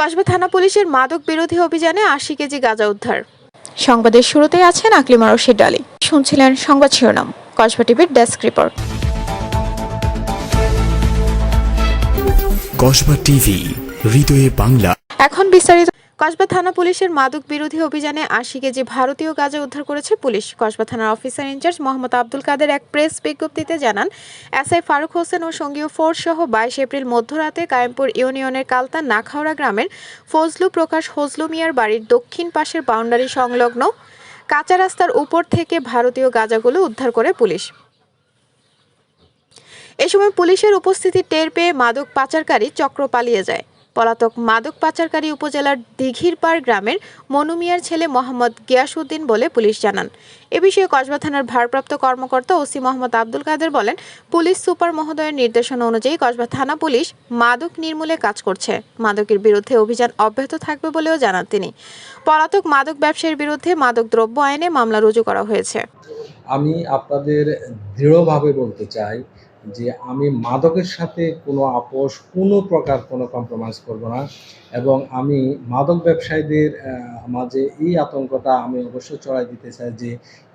কসবা থানা পুলিশের মাদক বিরোধী অভিযানে আশি কেজি গাঁজা উদ্ধার। সংবাদের শুরুতে আছেন আকলিমা রশিদ ডালি শুনছিলেন সংবাদ শিরোনাম কসবা টিভির ডেস্ক রিপোর্ট। কসবা টিভি হৃদয়ে বাংলা। এখন বিস্তারিত কসবা থানা পুলিশের মাদক বিরোধী অভিযানে আশি কেজি ভারতীয় গাঁজা উদ্ধার করেছে পুলিশ, কসবা থানার officer in charge Mohammad Abdul Kader এক প্রেস বিজ্ঞপ্তিতে জানান, এসআই ফারুক হোসেন ও সঙ্গীয় ফোর্স সহ বাইশ এপ্রিল মধ্যরাতে কায়েমপুর ইউনিয়নের কালতা নাখাওড়া গ্রামের ফজলু প্রকাশ হজলু মিয়ার বাড়ির দক্ষিণ পাশের বাউন্ডারি সংলগ্ন কাঁচা রাস্তার উপর থেকে ভারতীয় গাঁজাগুলো উদ্ধার করে পুলিশ। এ সময় পুলিশের উপস্থিতি টের পেয়ে মাদক পাচারকারী চক্র পালিয়ে যায়। পলাতক মাদক পাচারকারী উপজেলার দিঘিরপাড় গ্রামের মনুমিয়ার ছেলে মোহাম্মদ গিয়াসউদ্দিন বলে পুলিশ জানান। এ বিষয়ে কসবা থানার ভারপ্রাপ্ত কর্মকর্তা ওসি মোহাম্মদ আব্দুল কাদের বলেন, পুলিশ সুপার মহোদয়ের নির্দেশনা অনুযায়ী কসবা থানা পুলিশ মাদক নির্মূলে কাজ করছে। মাদকের বিরুদ্ধে অভিযান অব্যাহত থাকবে বলেও জানান তিনি। পলাতক মাদক ব্যবসায়ীর বিরুদ্ধে মাদক দ্রব্য আইনে মামলা রুজু করা হয়েছে। আমি আপনাদের দৃঢ়ভাবে বলতে চাই যে আমি মাদকের সাথে কোনো আপোষ, কোনো প্রকার কোনো কম্প্রোমাইজ করব না। এবং আমি মাদক ব্যবসায়ীদের মাঝে এই আতঙ্কটা আমি অবশ্যই চড়াই দিতে চাই যে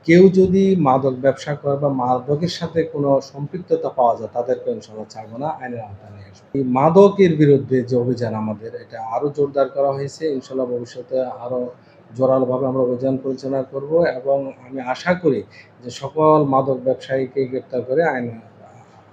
কেউ যদি মাদক ব্যবসা করে বা মাদকের সাথে কোনো সম্পৃক্ততা পাওয়া যায় তাদেরকে ইনশাল্লাহ ছাড়বো না, আইনের আওতায় নিয়ে আসব। এই মাদকের বিরুদ্ধে যে অভিযান আমাদের, এটা আরও জোরদার করা হয়েছে। ইনশাল্লাহ ভবিষ্যতে আরও জোরালোভাবে আমরা অভিযান পরিচালনা করব এবং আমি আশা করি যে সকল মাদক ব্যবসায়ীকে গ্রেপ্তার করে আইন